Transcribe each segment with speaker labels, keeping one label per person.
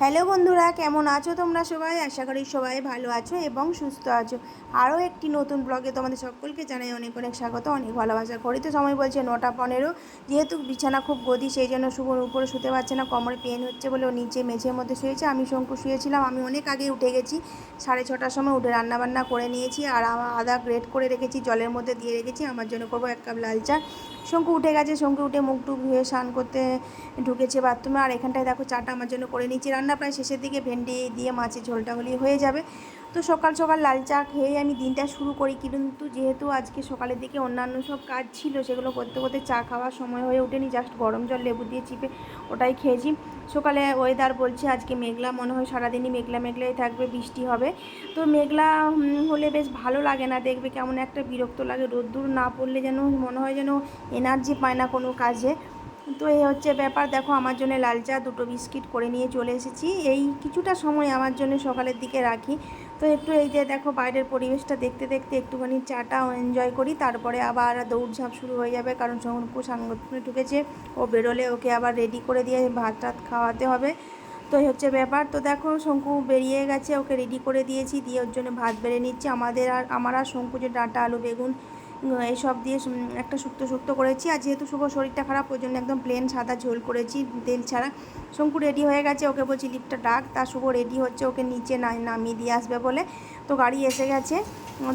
Speaker 1: Hello বন্ধুরা, কেমন আছো তোমরা সবাই? আশা করি সবাই ভালো আছো এবং সুস্থ আছো। আরও একটি নতুন ব্লগে তোমাদের সকলকে জানাই অনেক অনেক স্বাগত, অনেক ভালোবাসা ঘড়িতে সময় বলছে নটা পনেরো, যেহেতু বিছানা খুব গদি, সেই জন্য শুভর উপরে শুতে পারছে না, কোমরে পেন হচ্ছে বলে ও নিচে মেঝের মধ্যে শুয়েছে। আমি শঙ্কু শুয়েছিলাম, আমি অনেক আগে উঠে গেছি। সাড়ে ছটার সময় উঠে রান্নাবান্না করে নিয়েছি আর আমার আদা গ্রেট করে রেখেছি, জলের মধ্যে দিয়ে রেখেছি। আমার জন্য করব এক কাপ লাল চা। শঙ্কু উঠে গেছে, শঙ্কু উঠে মুখ টুক ধুয়ে স্নান করতে ঢুকেছে বাথরুমে। আর এখানটায় দেখো চাটা আমার জন্য করে নিচ্ছি রান্না প্রায় শেষের দিকে, ভেন্ডি দিয়ে মাছের ঝোলটা হলেই হয়ে যাবে। তো সকাল সকাল লাল চা খেয়ে আমি দিনটা শুরু করি, কিন্তু যেহেতু আজকে সকালের দিকে অন্যান্য সব কাজ ছিল, সেগুলো করতে করতে চা খাওয়ার সময় হয়ে ওঠেনি জাস্ট গরম জল, লেবু দিয়ে চিপে ওটাই খেয়েছি। সকালে ওয়েদার বলছে আজকে মেঘলা, মনে হয় সারাদিনই মেঘলা মেঘলাই থাকবে, বৃষ্টি হবে। তো মেঘলা হলে বেশ ভালো লাগে না, দেখবে কেমন একটা বিরক্ত লাগে, রোদ্দুর না পড়লে যেন মনে হয় যেন এনার্জি পায় না কোনো কাজে। তো এই হচ্ছে ব্যাপার। দেখো, আমার জন্য লাল চা, দুটো বিস্কিট করে নিয়ে চলে এসেছি। এই কিছুটা সময় আমার জন্য সকালের দিকে রাখি। তো একটু এই যে দেখো, বাইরের পরিবেশটা দেখতে দেখতে একটুখানি চাটাও এনজয় করি। তারপরে আবার দৌড়ঝাঁপ শুরু হয়ে যাবে, কারণ শঙ্কু সাংগঠনে ঢুকেছে। ও বেরোলে ওকে আবার রেডি করে দিয়ে ভাত টাত খাওয়াতে হবে। তো এই হচ্ছে ব্যাপার। তো দেখো, শঙ্কু বেরিয়ে গেছে, ওকে রেডি করে দিয়েছি। দিয়ে ওর জন্য ভাত বেড়ে নিচ্ছি। আমাদের আর, আমার আর শঙ্কু যে ডাঁটা, আলু, বেগুন উম, এইসব দিয়ে একটা শুক্তো শুক্তো করেছি। আর যেহেতু শুভ শরীরটা খারাপ ওই জন্য একদম প্লেন সাদা ঝোল করেছি তেল ছাড়া। শঙ্কু রেডি হয়ে গেছে ওকে বলছি লিফটটা ডাক। তার শুভ রেডি হচ্ছে ওকে নিচে নামিয়ে দিয়ে আসবে বলে। তো গাড়ি এসে গেছে।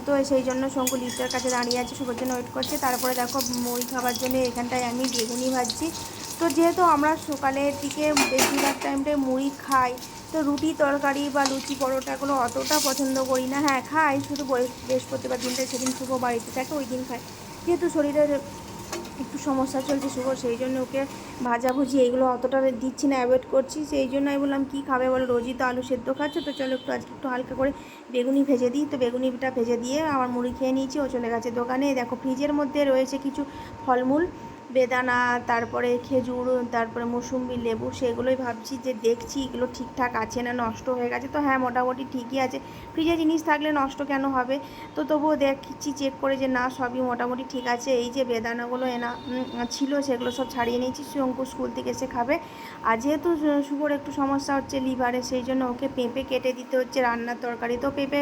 Speaker 1: তো সেই জন্য শঙ্কু লিফটের কাছে দাঁড়িয়ে আছে শুভর জন্য ওয়েট করছে। তারপরে দেখো মুড়ি খাবার জন্য এখানটায় আমি বেগুনি ভাজছি। তো যেহেতু আমরা সকালের দিকে বেশিরভাগ টাইমটায় মুড়ি খাই তো রুটি তরকারি বা লুচি পরোটা পরোটাগুলো অতটা পছন্দ করি না। হ্যাঁ খাই, শুধু বৃহ- বৃহস্পতিবার দিনটা সেদিন শুভ বাড়িতে থাকে, ওই দিন খাই। যেহেতু শরীরের একটু সমস্যা চলছে শুভ, সেই জন্য ওকে ভাজাভুজি এইগুলো অতটা দিচ্ছি না অ্যাভয়েড করছি। সেই জন্য আমি বললাম, কী খাবে বলো? রোজই তো আলু সেদ্ধ খাচ্ছ, তো চলো একটু আজকে একটু হালকা করে বেগুনি ভেজে দিই। তো বেগুনিটা ভেজে দিয়ে আমার মুড়ি খেয়ে নিয়েছি, ও চলে গেছে দোকানে। দেখো, ফ্রিজের মধ্যে রয়েছে কিছু ফলমূল। বেদানা, তারপরে খেজুর, তারপরে মৌসুম্বি, লেবু, সেগুলোই ভাবছি যে দেখছি এগুলো ঠিকঠাক আছে না নষ্ট হয়ে গেছে। তো হ্যাঁ মোটামুটি ঠিকই আছে। ফ্রিজে জিনিস থাকলে নষ্ট কেন হবে? তো তবুও দেখছি চেক করে যে না, সবই মোটামুটি ঠিক আছে। এই যে বেদানাগুলো এনা ছিল, সেগুলো সব ছাড়িয়ে নিয়েছি। শঙ্কু স্কুল থেকে এসে খাবে। আর যেহেতু শুভর একটু সমস্যা হচ্ছে লিভারে, সেই জন্য ওকে পেঁপে কেটে দিতে হচ্ছে, রান্নার তরকারি। তো পেঁপে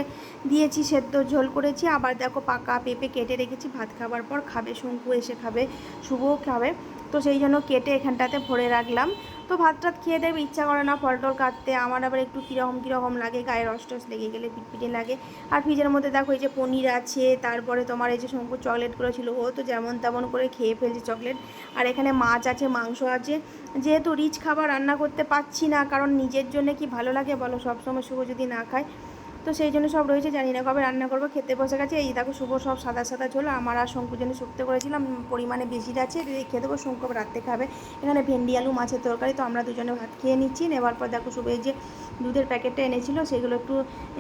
Speaker 1: দিয়েছি, সেদ্ধ ঝোল করেছি। আবার দেখো পাকা পেঁপে কেটে রেখেছি, ভাত খাবার পর খাবে, শঙ্কু এসে খাবে। শুভও খাবে তো সেই জন্য কেটে এখানটাতে ভরে রাখলাম। তো ভাত টাত খেয়ে দেবে, ইচ্ছা করে না ফল টল কাটতে। আমার আবার একটু কীরকম কীরকম লাগে, গায়ে রস টস লেগে গেলে পিটপিটে লাগে। আর ফ্রিজের মধ্যে দেখো এই যে পনির আছে, তারপরে তোমার এই যে শঙ্কু চকলেটগুলো ছিল, ও তো যেমন তেমন করে খেয়ে ফেলছে চকলেট আর এখানে মাছ আছে, মাংস আছে। যেহেতু রিচ খাবার রান্না করতে পারছি না, কারণ নিজের জন্য কি ভালো লাগে বলো? সবসময় শুভ যদি না খায়। তো সেই জন্য সব রয়েছে, জানি না কবে রান্না করব, খেতে বসে গেছে। এই দেখো শুভ সব সাদা সাদা ঝোল, আমার আর শঙ্কুর জন্য শুক্তে করেছিলাম, পরিমাণে বেশি আছে রেখে দেবো শঙ্কু রাত্রে খাবে। এখানে ভেন্ডি, আলু, মাছের তরকারি, তো আমরা দুজনে ভাত খেয়ে নিচ্ছি নেবার পর দেখো শুভ এই যে দুধের প্যাকেটটা এনেছিল, সেগুলো একটু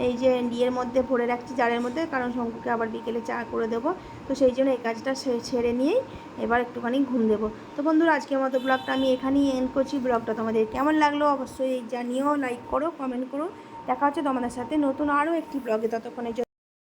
Speaker 1: এই যে ইয়ের মধ্যে ভরে রাখছি জারের মধ্যে, কারণ শঙ্কুকে আবার বিকেলে চা করে দেবো। তো সেই জন্য এই কাজটা ছেড়ে নিয়েই এবার একটুখানি ঘুম দেবো। তো বন্ধুরা, আজকের মতো ব্লগটা আমি এখানেই এন্ড করছি। ব্লগটা তোমাদের কেমন লাগল অবশ্যই জানিও লাইক করো কমেন্ট করো। দেখা হচ্ছে তোমাদের সাথে নতুন আরও একটি ব্লগে ততক্ষণের জন্য